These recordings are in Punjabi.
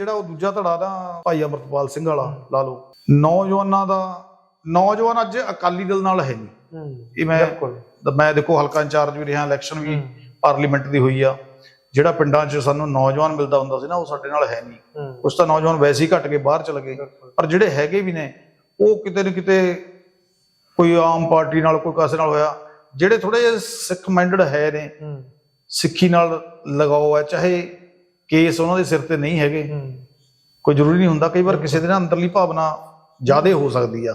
ਜਿਹੜਾ ਉਹ ਦੂਜਾ ਧੜਾ ਦਾ ਭਾਈ ਅਮਰਤਪਾਲ ਸਿੰਘ ਵਾਲਾ ਲਾ ਲਓ। ਨੌਜਵਾਨਾਂ ਦਾ ਨੌਜਵਾਨ ਅੱਜ ਅਕਾਲੀ ਦਲ ਨਾਲ ਹੈ ਨਹੀਂ। ਇਹ ਮੈਂ ਮੈਂ ਦੇਖੋ ਹਲਕਾ ਇੰਚਾਰਜ ਵੀ ਰਿਹਾ ਇਲੈਕਸ਼ਨ ਵੀ ਪਾਰਲੀਮੈਂਟ ਦੀ ਹੋਈ ਆ। ਜਿਹੜਾ ਪਿੰਡਾਂ 'ਚ ਸਾਨੂੰ ਨੌਜਵਾਨ ਮਿਲਦਾ ਹੁੰਦਾ ਸੀ ਨਾ ਉਹ ਸਾਡੇ ਨਾਲ ਹੈ ਨਹੀਂ। ਕੁਝ ਤਾਂ ਨੌਜਵਾਨ ਵੈਸੇ ਹੀ ਘਟ ਕੇ ਬਾਹਰ ਚਲੇ ਗਏ। ਪਰ ਜਿਹੜੇ ਹੈਗੇ ਵੀ ਨੇ ਉਹ ਕਿਤੇ ਨਾ ਕਿਤੇ ਕੋਈ ਆਮ ਪਾਰਟੀ ਨਾਲ ਕੋਈ ਕਾਸੇ ਨਾਲ ਹੋਇਆ। ਜਿਹੜੇ ਥੋੜੇ ਜਿਹੇ ਸਿੱਖ ਮਾਈਂਡਡ ਹੈ ਨੇ ਸਿੱਖੀ ਨਾਲ ਲਗਾਓ ਹੈ ਚਾਹੇ ਕੇਸ ਉਹਨਾਂ ਦੇ ਸਿਰ ਤੇ ਨਹੀਂ ਹੈਗੇ। ਕੋਈ ਜ਼ਰੂਰੀ ਨਹੀਂ ਹੁੰਦਾ ਕਈ ਵਾਰ ਕਿਸੇ ਦੇ ਨਾਲ ਅੰਦਰਲੀ ਭਾਵਨਾ ਜ਼ਿਆਦੇ ਹੋ ਸਕਦੀ ਆ।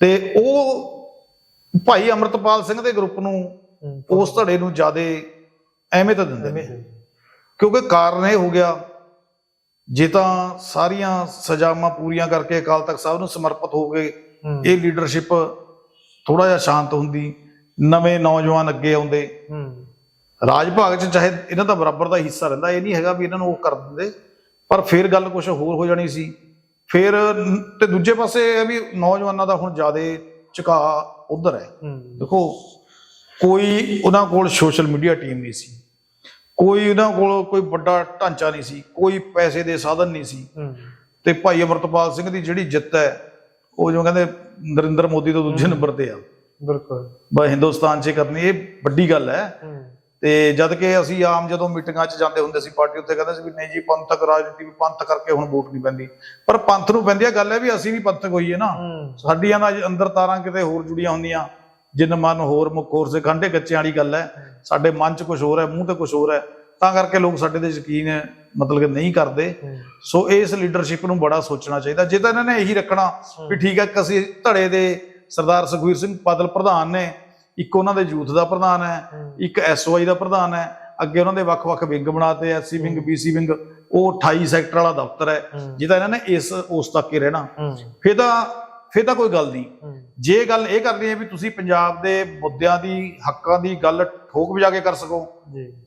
ਤੇ ਉਹ ਭਾਈ ਅਮਰਤਪਾਲ ਸਿੰਘ ਦੇ ਗਰੁੱਪ ਨੂੰ ਉਸ ਧੜੇ ਨੂੰ ਜ਼ਿਆਦੇ ਅਹਿਮੀਅਤ ਦਿੰਦੇ ਨੇ। ਐਵੇਂ। ਕਿਉਂਕਿ ਕਾਰਨ ਇਹ ਹੋ ਗਿਆ ਜੇ ਤਾਂ ਸਾਰੀਆਂ ਸਜ਼ਾਵਾਂ ਪੂਰੀਆਂ ਕਰਕੇ ਅਕਾਲ ਤਖਤ ਸਾਹਿਬ ਨੂੰ ਸਮਰਪਿਤ ਹੋ ਗਏ ਇਹ ਲੀਡਰਸ਼ਿਪ ਥੋੜਾ ਜਿਹਾ ਸ਼ਾਂਤ ਹੁੰਦੀ ਨਵੇਂ ਨੌਜਵਾਨ ਅੱਗੇ ਆਉਂਦੇ। ਰਾਜ ਭਾਗ ਚ ਚਾਹੇ ਇਹਨਾਂ ਦਾ ਬਰਾਬਰ ਦਾ ਹਿੱਸਾ ਰਹਿੰਦਾ ਇਹ ਨਹੀਂ ਹੈਗਾ ਵੀ ਇਹਨਾਂ ਨੂੰ ਉਹ ਕਰ ਦਿੰਦੇ। ਪਰ ਫਿਰ ਗੱਲ ਕੁਝ ਹੋਰ ਹੋ ਜਾਣੀ ਸੀ। ਫਿਰ ਤੇ ਦੂਜੇ ਪਾਸੇ ਇਹ ਵੀ ਨੌਜਵਾਨਾਂ ਦਾ ਹੁਣ ਜ਼ਿਆਦਾ ਝੁਕਾ ਉਧਰ ਹੈ। ਦੇਖੋ ਕੋਈ ਉਹਨਾਂ ਕੋਲ ਸੋਸ਼ਲ ਮੀਡੀਆ ਟੀਮ ਨਹੀਂ ਸੀ। ਕੋਈ ਉਹਨਾਂ ਕੋਲ ਕੋਈ ਵੱਡਾ ਢਾਂਚਾ ਨਹੀਂ ਸੀ। ਕੋਈ ਪੈਸੇ ਦੇ ਸਾਧਨ ਨਹੀਂ ਸੀ। ਤੇ ਭਾਈ ਅਮਰਤਪਾਲ ਸਿੰਘ ਦੀ ਜਿਹੜੀ ਜਿੱਤ ਹੈ ਉਹ ਜਿਵੇਂ ਕਹਿੰਦੇ ਨਰਿੰਦਰ ਮੋਦੀ ਤੋਂ ਦੂਜੇ ਨੰਬਰ ਤੇ ਆ। ਬਿਲਕੁਲ। ਬਸ ਹਿੰਦੁਸਤਾਨ 'ਚ ਕਰਨੀ ਇਹ ਵੱਡੀ ਗੱਲ ਹੂੰ। ਤੇ ਜਦ ਕਿ ਅਸੀਂ ਆਮ ਜਦੋਂ ਮੀਟਿੰਗਾਂ 'ਚ ਜਾਂਦੇ ਹੁੰਦੇ ਸੀ ਪਾਰਟੀ ਉੱਤੇ ਕਹਿੰਦੇ ਸੀ ਵੀ ਨਹੀਂ ਜੀ ਪੰਥਕ ਰਾਜਨੀਤੀ ਵੀ ਪੰਥ ਕਰਕੇ ਹੁਣ ਵੋਟ ਨਹੀਂ ਪੈਂਦੀ। ਪਰ ਪੰਥ ਨੂੰ ਪੈਂਦੀ ਆ ਗੱਲ ਹੈ ਵੀ ਅਸੀਂ ਵੀ ਪੰਥਕ ਹੋਈਏ ਨਾ। ਸਾਡੀਆਂ ਨਾ ਅੰਦਰ ਤਾਰਾਂ ਕਿਤੇ ਹੋਰ ਜੁੜੀਆਂ ਹੁੰਦੀਆਂ। ਜਿੰਨ ਮਨ ਹੋਰ ਮੁਖ ਹੋਰ ਸੇ ਖੰਡੇ ਕੱਚਿਆਂ ਵਾਲੀ ਗੱਲ ਹੈ। ਸਾਡੇ ਮਨ 'ਚ ਕੁਝ ਹੋਰ ਹੈ ਮੂੰਹ ਤੇ ਕੁਝ ਹੋਰ ਹੈ। ਤਾਂ ਕਰਕੇ ਲੋਕ ਸਾਡੇ ਤੇ ਯਕੀਨ ਮਤਲਬ ਕਿ ਨਹੀਂ ਕਰਦੇ। ਸੋ ਇਸ ਲੀਡਰਸ਼ਿਪ ਨੂੰ ਬੜਾ ਸੋਚਣਾ ਚਾਹੀਦਾ। ਜੇ ਤਾਂ ਇਹਨਾਂ ਨੇ ਇਹੀ ਰੱਖਣਾ ਵੀ ਠੀਕ ਹੈ ਕਿ ਅਸੀਂ ਧੜੇ ਦੇ ਸਰਦਾਰ ਸੁਖਵੀਰ ਸਿੰਘ ਬਾਦਲ ਪ੍ਰਧਾਨ ਨੇ ਇੱਕ ਉਹਨਾਂ ਦੇ ਯੂਥ ਦਾ ਪ੍ਰਧਾਨ ਹੈ। ਇੱਕ ਐਸਓਆਈ ਦਾ ਪ੍ਰਧਾਨ ਹੈ ਅੱਗੇ ਉਹਨਾਂ ਦੇ ਵੱਖ-ਵੱਖ ਵਿੰਗ ਬਣਾਤੇ ਐਸਸੀ ਵਿੰਗ ਬੀਸੀ ਵਿੰਗ ਉਹ 28 ਸੈਕਟਰ ਵਾਲਾ ਦਫ਼ਤਰ ਹੈ। ਜਿਹਦਾ ਇਹਨਾਂ ਨੇ ਇਸ ਉਸ ਤੱਕ ਹੀ ਰਹਿਣਾ। ਫਿਰ ਤਾਂ ਫਿਰ ਤਾਂ ਕੋਈ ਗੱਲ ਨਹੀਂ। ਜੇ ਗੱਲ ਇਹ ਕਰਨੀ ਹੈ ਵੀ ਤੁਸੀਂ ਪੰਜਾਬ ਦੇ ਮੁੱਦਿਆਂ ਦੀ ਹੱਕਾਂ ਦੀ ਗੱਲ ਠੋਕ ਵਜਾ ਕੇ ਕਰ ਸਕੋ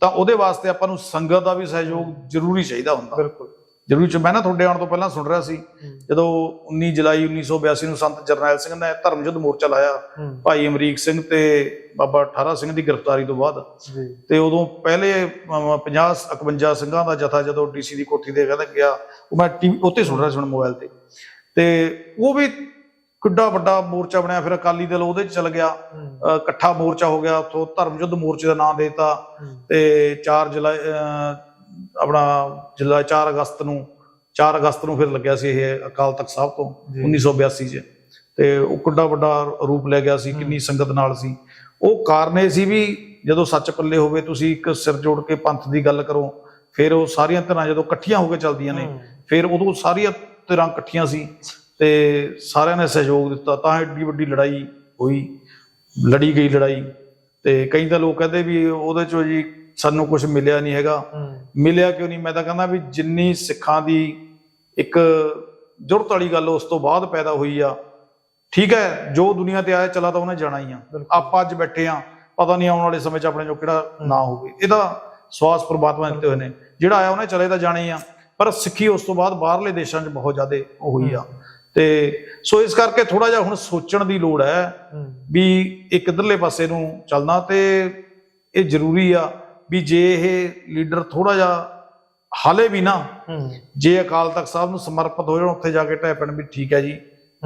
ਤਾਂ ਉਹਦੇ ਵਾਸਤੇ ਆਪਾਂ ਨੂੰ ਸੰਗਤ ਦਾ ਵੀ ਸਹਿਯੋਗ ਜ਼ਰੂਰੀ ਚਾਹੀਦਾ ਹੁੰਦਾ। ਬਿਲਕੁਲ। ਜ਼ਰੂਰੀ ਚ ਮੈਂ ਨਾ ਤੁਹਾਡੇ ਆਉਣ ਤੋਂ ਪਹਿਲਾਂ ਸੁਣ ਰਿਹਾ ਸੀ। ਜਦੋਂ 19 ਜੁਲਾਈ 1982 ਨੂੰ ਸੰਤ ਜਰਨੈਲ ਸਿੰਘ ਨੇ ਧਰਮ ਯੁੱਧ ਮੋਰਚਾ ਲਾਇਆ ਭਾਈ ਅਮਰੀਕ ਸਿੰਘ ਤੇ ਬਾਬਾ ਠਾਰਾ ਸਿੰਘ ਦੀ ਗ੍ਰਿਫਤਾਰੀ ਤੋਂ ਬਾਅਦ। ਤੇ ਉਦੋਂ ਪਹਿਲੇ 50 51 ਸਿੰਘਾਂ ਦਾ ਜਥਾ ਜਦੋਂ ਡੀਸੀ ਦੀ ਕੋਠੀ ਤੇ ਕਹਿੰਦਾ ਗਿਆ ਉਹ ਮੈਂ ਟੀਵੀ ਉੱਤੇ ਸੁਣ ਰਿਹਾ ਸੀ ਹੁਣ ਮੋਬਾਈਲ ਤੇ। ਤੇ ਉਹ ਵੀ ਕਿੱਡਾ ਵੱਡਾ ਮੋਰਚਾ ਬਣਿਆ ਫਿਰ ਅਕਾਲੀ ਦਲ ਉਹਦੇ ਚ ਚਲ ਗਿਆ। ਇਕੱਠਾ ਮੋਰਚਾ ਹੋ ਗਿਆ ਉੱਥੋਂ ਧਰਮ ਯੁੱਧ ਮੋਰਚੇ ਦਾ ਨਾਮ ਦੇਤਾ। ਤੇ 4 ਜੁਲਾਈ ਆਪਣਾ ਜੁਲਾਈ 4 ਅਗਸਤ ਨੂੰ 4 ਅਗਸਤ ਨੂੰ ਫਿਰ ਲੱਗਿਆ ਸੀ ਇਹ ਅਕਾਲ ਤਖਤ ਸਾਹਿਬ ਤੋਂ ਜੀ। 1982 ਚ ਤੇ ਉਹ ਕਿੱਡਾ ਵੱਡਾ ਰੂਪ ਲੈ ਗਿਆ ਸੀ ਕਿੰਨੀ ਸੰਗਤ ਨਾਲ ਸੀ ਉਹ ਕਾਰਨ ਇਹ ਸੀ ਵੀ ਜਦੋਂ ਸੱਚ ਪੱਲੇ ਹੋਵੇ ਤੁਸੀਂ ਇੱਕ ਸਿਰ ਜੋੜ ਕੇ ਪੰਥ ਦੀ ਗੱਲ ਕਰੋ ਫਿਰ ਉਹ ਸਾਰੀਆਂ ਧਿਰਾਂ ਜਦੋਂ ਇਕੱਠੀਆਂ ਹੋ ਕੇ ਚੱਲਦੀਆਂ ਨੇ। ਫਿਰ ਉਦੋਂ ਸਾਰੀਆਂ ਧਿਰਾਂ ਇਕੱਠੀਆਂ ਸੀ ਤੇ ਸਾਰਿਆਂ ਨੇ ਸਹਿਯੋਗ ਦਿੱਤਾ ਤਾਂ ਏਡੀ ਵੱਡੀ ਲੜਾਈ ਹੋਈ ਲੜੀ ਗਈ ਲੜਾਈ ਤੇ ਕਈ ਤਾਂ ਲੋਕ ਕਹਿੰਦੇ ਵੀ ਉਹਦੇ ਚੋਂ ਜੀ ਸਾਨੂੰ ਕੁਝ ਮਿਲਿਆ ਨਹੀਂ ਹੈਗਾ। ਮਿਲਿਆ ਕਿਉਂ ਨਹੀਂ? ਮੈਂ ਤਾਂ ਕਹਿੰਦਾ ਵੀ ਜਿੰਨੀ ਸਿੱਖਾਂ ਦੀ ਇੱਕ ਜੁਰਤ ਵਾਲੀ ਗੱਲ ਉਸ ਤੋਂ ਬਾਅਦ ਪੈਦਾ ਹੋਈ ਆ। ਠੀਕ ਹੈ ਜੋ ਦੁਨੀਆ ਤੇ ਆਇਆ ਚਲਾ ਤਾਂ ਉਹਨੇ ਜਾਣਾ ਹੀ ਆ। ਆਪਾਂ ਅੱਜ ਬੈਠੇ ਆ ਪਤਾ ਨਹੀਂ ਆਉਣ ਵਾਲੇ ਸਮੇਂ 'ਚ ਆਪਣੇ ਜੋ ਕਿਹੜਾ ਨਾ ਹੋਵੇ। ਇਹਦਾ ਸਵਾਸ ਪ੍ਰਮਾਤਮਾ ਦਿੱਤੇ ਹੋਏ ਨੇ। ਜਿਹੜਾ ਆਇਆ ਉਹਨੇ ਚਲੇ ਤਾਂ ਜਾਣਾ ਹੀ ਆ। ਪਰ ਸਿੱਖੀ ਉਸ ਤੋਂ ਬਾਅਦ ਬਾਹਰਲੇ ਦੇਸ਼ਾਂ 'ਚ ਬਹੁਤ ਜ਼ਿਆਦਾ ਉਹ ਹੋਈ ਆ। ਤੇ ਸੋ ਇਸ ਕਰਕੇ ਥੋੜਾ ਜਿਹਾ ਹੁਣ ਸੋਚਣ ਦੀ ਲੋੜ ਹੈ। ਵੀ ਇੱਕ ਇਧਰਲੇ ਪਾਸੇ ਨੂੰ ਚੱਲਣਾ ਤੇ ਇਹ ਜ਼ਰੂਰੀ ਆ। ਵੀ ਜੇ ਇਹ ਲੀਡਰ ਥੋੜਾ ਜਿਹਾ ਹਾਲੇ ਵੀ ਨਾ ਜੇ ਅਕਾਲ ਤਖਤ ਸਾਹਿਬ ਨੂੰ ਸਮਰਪਿਤ ਹੋ ਜਾਣ ਉੱਥੇ ਜਾ ਕੇ ਢਹਿ ਪੈਣ ਵੀ ਠੀਕ ਹੈ ਜੀ।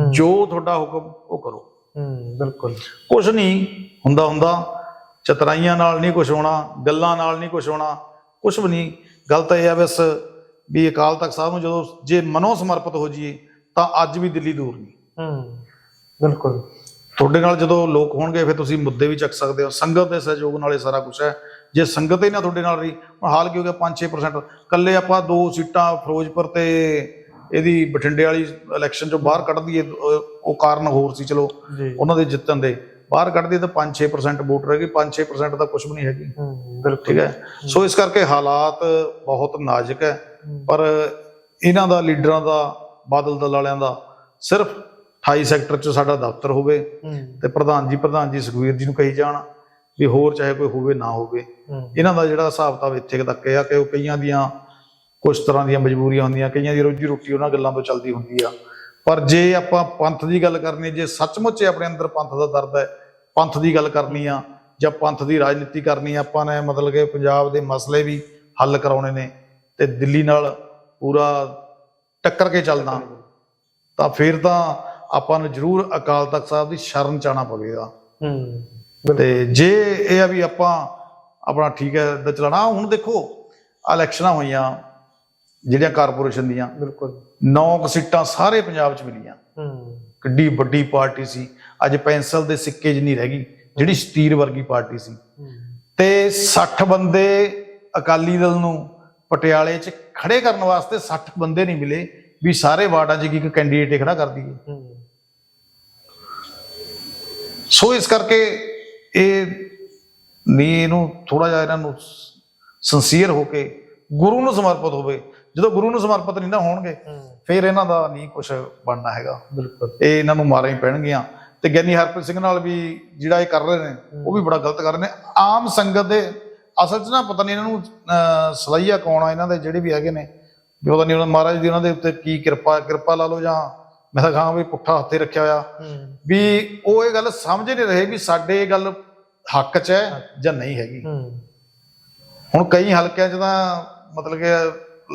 ਜੋ ਤੁਹਾਡਾ ਹੁਕਮ ਉਹ ਕਰੋ। ਹੂੰ ਬਿਲਕੁਲ। ਕੁਝ ਨਹੀਂ ਹੁੰਦਾ ਹੁੰਦਾ। ਚਤਰਾਈਆਂ ਨਾਲ ਨਹੀਂ ਕੁਝ ਹੋਣਾ ਗੱਲਾਂ ਨਾਲ ਨਹੀਂ ਕੁਝ ਹੋਣਾ ਕੁਝ ਵੀ ਨਹੀਂ। ਗੱਲ ਤਾਂ ਇਹ ਆ ਬਸ ਵੀ ਅਕਾਲ ਤਖਤ ਸਾਹਿਬ ਨੂੰ ਜਦੋਂ ਜੇ ਮਨੋਂ ਸਮਰਪਿਤ ਹੋ ਜਾਈਏ ਤਾਂ ਅੱਜ ਵੀ ਦਿੱਲੀ ਦੂਰ ਨਹੀਂ। ਹੂੰ ਬਿਲਕੁਲ। ਤੁਹਾਡੇ ਨਾਲ ਜਦੋਂ ਲੋਕ ਹੋਣਗੇ ਫਿਰ ਤੁਸੀਂ ਮੁੱਦੇ ਵੀ ਚੱਕ ਸਕਦੇ ਹੋ। ਸੰਗਤ ਦੇ ਸਹਿਯੋਗ ਨਾਲ ਇਹ ਸਾਰਾ ਕੁਝ ਹੈ। ਜੇ ਸੰਗਤ ਹੀ ਨਾ ਤੁਹਾਡੇ ਨਾਲ ਰਹੀ ਹੁਣ ਹਾਲ ਕੀ ਹੋ ਗਿਆ 5-6% ਕੱਲੇ ਆਪਾਂ ਦੋ ਸੀਟਾਂ ਫਿਰੋਜ਼ਪੁਰ ਤੇ ਇਹਦੀ ਬਠਿੰਡੇ ਵਾਲੀ ਇਲੈਕਸ਼ਨ ਚੋਂ ਬਾਹਰ ਕੱਢ ਦਈਏ ਉਹ ਕਾਰਨ ਹੋਰ ਸੀ ਚਲੋ ਉਹਨਾਂ ਦੇ ਜਿੱਤਣ ਦੇ। ਬਾਹਰ ਕੱਢ ਦਈਏ ਤਾਂ 5-6% ਵੋਟ ਰਹਿ ਗਈ 5-6% ਤਾਂ ਕੁਝ ਵੀ ਨਹੀਂ ਹੈਗੀ। ਬਿਲਕੁਲ। ਠੀਕ ਹੈ? ਸੋ ਇਸ ਕਰਕੇ ਹਾਲਾਤ ਬਹੁਤ ਨਾਜ਼ੁਕ ਹੂੰ। ਪਰ ਇਹਨਾਂ ਦਾ ਲੀਡਰਾਂ ਦਾ ਬਾਦਲ ਦਲ ਵਾਲਿਆਂ ਦਾ ਸਿਰਫ 28 ਸੈਕਟਰ 'ਚ ਸਾਡਾ ਦਫ਼ਤਰ ਹੋਵੇ ਤੇ ਪ੍ਰਧਾਨ ਜੀ ਪ੍ਰਧਾਨ ਜੀ ਸੁਖਵੀਰ ਜੀ ਨੂੰ ਕਹੀ ਜਾਣ ਵੀ ਹੋਰ ਚਾਹੇ ਕੋਈ ਹੋਵੇ ਨਾ ਹੋਵੇ। ਇਹਨਾਂ ਦਾ ਜਿਹੜਾ ਹਿਸਾਬ ਕਿਤਾਬ ਇੱਥੇ ਤੱਕ ਆ ਕਿ ਉਹ ਕਈਆਂ ਦੀਆਂ ਕੁਝ ਤਰ੍ਹਾਂ ਦੀਆਂ ਮਜਬੂਰੀਆਂ ਹੁੰਦੀਆਂ ਕਈਆਂ ਦੀ ਰੋਜੀ ਰੋਟੀ ਉਹਨਾਂ ਗੱਲਾਂ ਤੋਂ ਚੱਲਦੀ ਹੁੰਦੀ ਆ। ਪਰ ਜੇ ਆਪਾਂ ਪੰਥ ਦੀ ਗੱਲ ਕਰਨੀ ਜੇ ਸੱਚਮੁੱਚ ਆਪਣੇ ਅੰਦਰ ਪੰਥ ਦਾ ਦਰਦ ਹੈ ਪੰਥ ਦੀ ਗੱਲ ਕਰਨੀ ਆ ਜਾਂ ਪੰਥ ਦੀ ਰਾਜਨੀਤੀ ਕਰਨੀ ਆ ਆਪਾਂ ਨੇ ਮਤਲਬ ਕਿ ਪੰਜਾਬ ਦੇ ਮਸਲੇ ਵੀ ਹੱਲ ਕਰਾਉਣੇ ਨੇ ਤੇ ਦਿੱਲੀ ਨਾਲ ਪੂਰਾ ਟੱਕਰ ਕੇ ਚੱਲਦਾ ਤਾਂ ਫਿਰ ਤਾਂ ਆਪਾਂ ਨੂੰ ਜ਼ਰੂਰ ਅਕਾਲ ਤਖਤ ਸਾਹਿਬ ਦੀ ਸ਼ਰਨ ਚ ਆਉਣਾ ਪਵੇਗਾ। ਹੂੰ ਤੇ ਜੇ ਇਹ ਆ ਵੀ ਆਪਾਂ ਆਪਣਾ ਠੀਕ ਹੈ ਦਾ ਚਲਾਣਾ। ਹੁਣ ਦੇਖੋ ਇਲੈਕਸ਼ਨਾਂ ਹੋਈਆਂ ਜਿਹੜੀਆਂ ਕਾਰਪੋਰੇਸ਼ਨ ਦੀਆਂ। ਬਿਲਕੁਲ। ਨੌ ਕੁ ਸੀਟਾਂ ਸਾਰੇ ਪੰਜਾਬ 'ਚ ਮਿਲੀਆਂ। ਹੂੰ। ਕਿੱਡੀ ਵੱਡੀ ਪਾਰਟੀ ਸੀ। ਅੱਜ ਪੈਨਸਲ ਦੇ ਸਿੱਕੇ ਜਿੰਨੀ ਰਹਿ ਗਈ ਜਿਹੜੀ ਸਟੀਰ ਵਰਗੀ ਪਾਰਟੀ ਸੀ। ਤੇ 60 ਬੰਦੇ ਅਕਾਲੀ ਦਲ ਨੂੰ ਪਟਿਆਲੇ 'ਚ ਖੜੇ ਕਰਨ ਵਾਸਤੇ 60 ਬੰਦੇ ਨਹੀਂ ਮਿਲੇ। ਵੀ ਸਾਰੇ ਵਾਰਡਾਂ 'ਚ ਇੱਕ ਕੈਂਡੀਡੇਟ ਖੜਾ ਕਰ ਦਈਏ। ਹੂੰ। ਸੋ ਇਸ ਕਰਕੇ ਇਹ ਨਹੀਂ ਇਹਨੂੰ ਥੋੜਾ ਜਿਹਾ ਇਹਨਾਂ ਨੂੰ ਸਿੰਸੀਅਰ ਹੋ ਕੇ ਗੁਰੂ ਨੂੰ ਸਮਰਪਿਤ ਹੋਵੇ। ਜਦੋਂ ਗੁਰੂ ਨੂੰ ਸਮਰਪਿਤ ਨਹੀਂ ਨਾ ਹੋਣਗੇ ਫਿਰ ਇਹਨਾਂ ਦਾ ਨਹੀਂ ਕੁਝ ਬਣਨਾ ਹੈਗਾ। ਬਿਲਕੁਲ। ਇਹ ਇਹਨਾਂ ਨੂੰ ਮਾਰਾਂ ਹੀ ਪੈਣਗੀਆਂ। ਤੇ ਗਿਆਨੀ ਹਰਪ੍ਰੀਤ ਸਿੰਘ ਨਾਲ ਵੀ ਜਿਹੜਾ ਇਹ ਕਰ ਰਹੇ ਨੇ ਉਹ ਵੀ ਬੜਾ ਗਲਤ ਕਰ ਰਹੇ ਨੇ। ਆਮ ਸੰਗਤ ਦੇ ਅਸਲ 'ਚ ਨਾ ਪਤਾ ਨਹੀਂ ਇਹਨਾਂ ਨੂੰ ਸਲਾਈਆ ਕੌਣ ਆ ਇਹਨਾਂ ਦੇ ਜਿਹੜੇ ਵੀ ਹੈਗੇ ਨੇ। ਵੀ ਪਤਾ ਨਹੀਂ ਉਹਨਾਂ ਮਹਾਰਾਜ ਦੀ ਉਹਨਾਂ ਦੇ ਉੱਤੇ ਕੀ ਕਿਰਪਾ ਕਿਰਪਾ ਲਾ ਲਓ ਜਾਂ ਮੈਂ ਤਾਂ ਕਹਾਂ ਵੀ ਪੁੱਠਾ ਹੱਥੇ ਰੱਖਿਆ ਹੋਇਆ। ਹੂੰ। ਵੀ ਉਹ ਇਹ ਗੱਲ ਸਮਝ ਨਹੀਂ ਰਹੇ ਵੀ ਸਾਡੇ ਇਹ ਗੱਲ ਹੱਕ 'ਚ ਹੈ ਜਾਂ ਨਹੀਂ ਹੈਗੀ। ਹੁਣ ਕਈ ਹਲਕਿਆਂ 'ਚ ਤਾਂ ਮਤਲਬ ਕਿ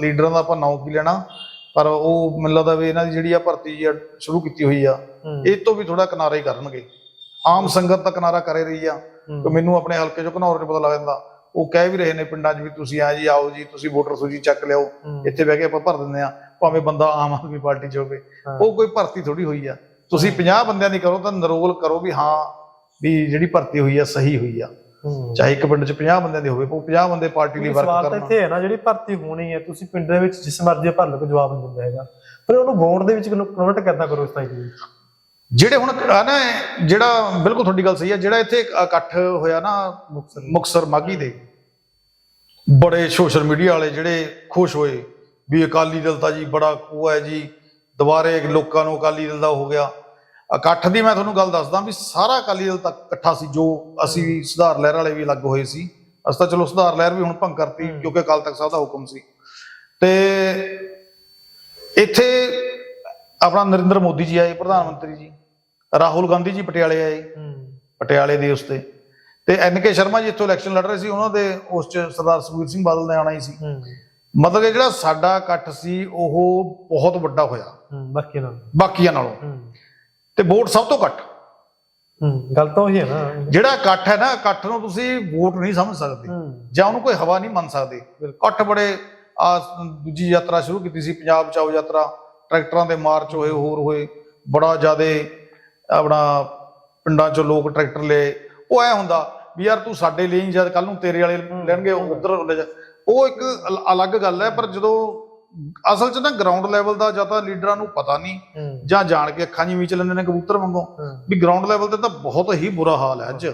ਲੀਡਰਾਂ ਦਾ ਆਪਾਂ ਨਾਂ ਕੀ ਲੈਣਾ ਪਰ ਉਹ ਮੈਨੂੰ ਲੱਗਦਾ ਵੀ ਇਹਨਾਂ ਦੀ ਜਿਹੜੀ ਆ ਭਰਤੀ ਆ ਸ਼ੁਰੂ ਕੀਤੀ ਹੋਈ ਆ ਇਹ ਤੋਂ ਵੀ ਥੋੜਾ ਕਿਨਾਰਾ ਹੀ ਕਰਨਗੇ। ਆਮ ਸੰਗਤ ਤਾਂ ਕਿਨਾਰਾ ਕਰੇ ਰਹੀ ਆ। ਕਿ ਮੈਨੂੰ ਆਪਣੇ ਹਲਕੇ 'ਚੋਂ ਘਨੌਰ 'ਚ ਪਤਾ ਲੱਗ ਜਾਂਦਾ। ਉਹ ਕਹਿ ਵੀ ਰਹੇ ਨੇ ਪਿੰਡਾਂ 'ਚ ਵੀ ਤੁਸੀਂ ਆ ਜੀ ਆਓ ਜੀ ਤੁਸੀਂ ਵੋਟਰ ਸੂਚੀ ਚੱਕ ਲਿਓ ਹੂੰ। ਇੱਥੇ ਬਹਿ ਕੇ ਆਪਾਂ ਭਰ ਦਿੰਦੇ ਆ ਭਾਵੇਂ ਬੰਦਾ ਆਮ ਆਦਮੀ ਪਾਰਟੀ 'ਚ ਹੋਵੇ। ਹਾਂ। ਉਹ ਕੋਈ ਭਰਤੀ ਥੋੜੀ ਹੋਈ ਆ। ਤੁਸੀਂ 50 ਬੰਦਿਆਂ ਦੀ ਕਰੋ ਤਾਂ ਨਰੋਲ ਕਰੋ ਵੀ ਹਾਂ ਵੀ ਜਿਹੜੀ ਭਰਤੀ ਹੋਈ ਆ ਸਹੀ ਹੋਈ ਆ। ਹੂੰ। ਚਾਹੇ ਇੱਕ ਪਿੰਡ 'ਚ 50 ਬੰਦਿਆਂ ਦੀ ਹੋਵੇ ਉਹ 50 ਬੰਦੇ ਪਾਰਟੀ ਲਈ ਵਰਕ ਸਵਾਲ ਕਰਨ। ਇੱਥੇ ਹੈ ਨਾ ਜਿਹੜੀ ਭਰਤੀ ਹੋਣੀ ਹੈ ਤੁਸੀਂ ਪਿੰਡ ਦੇ ਵਿੱਚ ਜਿਸ ਮਰਜ਼ੀ ਭਰ ਲਓ ਜਵਾਬ ਨਹੀਂ ਦਿੰਦਾ ਹੈਗਾ। ਪਰ ਉਹਨੂੰ ਵੋਟ ਦੇ ਵਿੱਚ ਕਨਵਰਟ ਕਰਨਾ ਕਰੋ ਇਸ ਤਰ੍ਹਾਂ ਦੇ ਵਿੱਚ ਜਿਹੜੇ ਹੁਣ ਆ ਨਾ ਜਿਹੜਾ ਬਿਲਕੁਲ ਤੁਹਾਡੀ ਗੱਲ ਸਹੀ ਆ ਜਿਹੜਾ ਇੱਥੇ ਇਕੱਠ ਹੋਇਆ ਨਾ ਮੁਕਸਰ ਮਾਗੀ ਦੇ ਬੜੇ ਸੋਸ਼ਲ ਮੀਡੀਆ ਵਾਲੇ ਜਿਹੜੇ ਖੁਸ਼ ਹੋਏ ਵੀ ਅਕਾਲੀ ਦਲ ਤਾਂ ਜੀ ਬੜਾ ਉਹ ਹੈ ਜੀ ਦੁਬਾਰੇ ਲੋਕਾਂ ਨੂੰ ਅਕਾਲੀ ਦਲ ਦਾ ਹੋ ਗਿਆ। ਇਕੱਠ ਦੀ ਮੈਂ ਤੁਹਾਨੂੰ ਗੱਲ ਦੱਸਦਾ ਵੀ ਸਾਰਾ ਅਕਾਲੀ ਦਲ ਤੱਕ ਇਕੱਠਾ ਸੀ ਜੋ ਅਸੀਂ ਸੁਧਾਰ ਲਹਿਰ ਵਾਲੇ ਵੀ ਅਲੱਗ ਹੋਏ ਸੀ। ਅਸੀਂ ਤਾਂ ਚਲੋ ਸੁਧਾਰ ਲਹਿਰ ਵੀ ਹੁਣ ਭੰਗ ਕਰਤੀ ਕਿਉਂਕਿ ਅਕਾਲ ਤਖਤ ਸਾਹਿਬ ਦਾ ਹੁਕਮ ਸੀ। ਤੇ ਇੱਥੇ ਆਪਣਾ ਨਰਿੰਦਰ ਮੋਦੀ ਜੀ ਆਏ ਪ੍ਰਧਾਨ ਮੰਤਰੀ ਜੀ। ਰਾਹੁਲ ਗਾਂਧੀ ਜੀ ਪਟਿਆਲੇ ਆਏ। ਪਟਿਆਲੇ ਦੇ ਉਸ ਤੇ ਐਨ ਕੇ ਸ਼ਰਮਾ ਜੀ ਇੱਥੋਂ ਇਲੈਕਸ਼ਨ ਲੜ ਰਹੇ ਸੀ ਉਹਨਾਂ ਦੇ ਉਸ ਚ ਸਰਦਾਰ ਸੁਖਬੀਰ ਸਿੰਘ ਬਾਦਲ ਨੇ ਆਣਾ ਹੀ ਸੀ। ਮਤਲਬ ਕਿ ਜਿਹੜਾ ਸਾਡਾ ਇਕੱਠ ਸੀ ਉਹ ਬਹੁਤ ਵੱਡਾ ਹੋਇਆ। ਹੂੰ ਬਾਕੀ ਨਾਲ। ਬਾਕੀਆਂ ਨਾਲੋਂ। ਤੇ ਵੋਟ ਸਭ ਤੋਂ ਘੱਟ। ਗੱਲ ਤਾਂ ਉਹੀ ਹੈ ਨਾ। ਜਿਹੜਾ ਇਕੱਠ ਹੈ ਨਾ ਇਕੱਠ ਨੂੰ ਤੁਸੀਂ ਵੋਟ ਨਹੀਂ ਸਮਝ ਸਕਦੇ। ਜਾਂ ਉਹਨੂੰ ਕੋਈ ਹਵਾ ਨਹੀਂ ਮੰਨ ਸਕਦੇ। ਇਕੱਠ ਬੜੇ ਆ ਦੂਜੀ ਯਾਤਰਾ ਸ਼ੁਰੂ ਕੀਤੀ ਸੀ ਪੰਜਾਬ ਚਾਓ ਯਾਤਰਾ। ਟਰੈਕਟਰਾਂ ਦੇ ਮਾਰਚ ਹੋਏ ਹੋਰ ਹੋਏ ਬੜਾ ਜ਼ਿਆਦੇ ਆਪਣਾ ਪਿੰਡਾਂ ਚੋਂ ਲੋਕ ਟਰੈਕਟਰ ਲਏ। ਉਹ ਐ ਹੁੰਦਾ ਵੀ ਯਾਰ ਤੂੰ ਸਾਡੇ ਲਈ ਜਦ ਕੱਲ ਨੂੰ ਤੇਰੇ ਵਾਲੇ ਲੈਣਗੇ ਉਧਰ ਲੈ ਜਾ। ਉਹ ਇੱਕ ਅਲ- ਅਲੱਗ ਗੱਲ ਹੈ ਪਰ ਜਦੋਂ ਅਸਲ 'ਚ ਨਾ ਗਰਾਊਂਡ ਲੈਵਲ ਦਾ ਜਾਂ ਤਾਂ ਲੀਡਰਾਂ ਨੂੰ ਪਤਾ ਨਹੀਂ ਜਾਂ ਜਾਣ ਕੇ ਅੱਖਾਂ ਜਿਵੇਂ ਚ ਲੈਂਦੇ ਨੇ ਕਬੂਤਰ ਵਾਂਗੂ ਵੀ ਗਰਾਊਂਡ ਲੈਵਲ ਤੇ ਤਾਂ ਬਹੁਤ ਹੀ ਬੁਰਾ ਹਾਲ ਹੈ ਅੱਜ।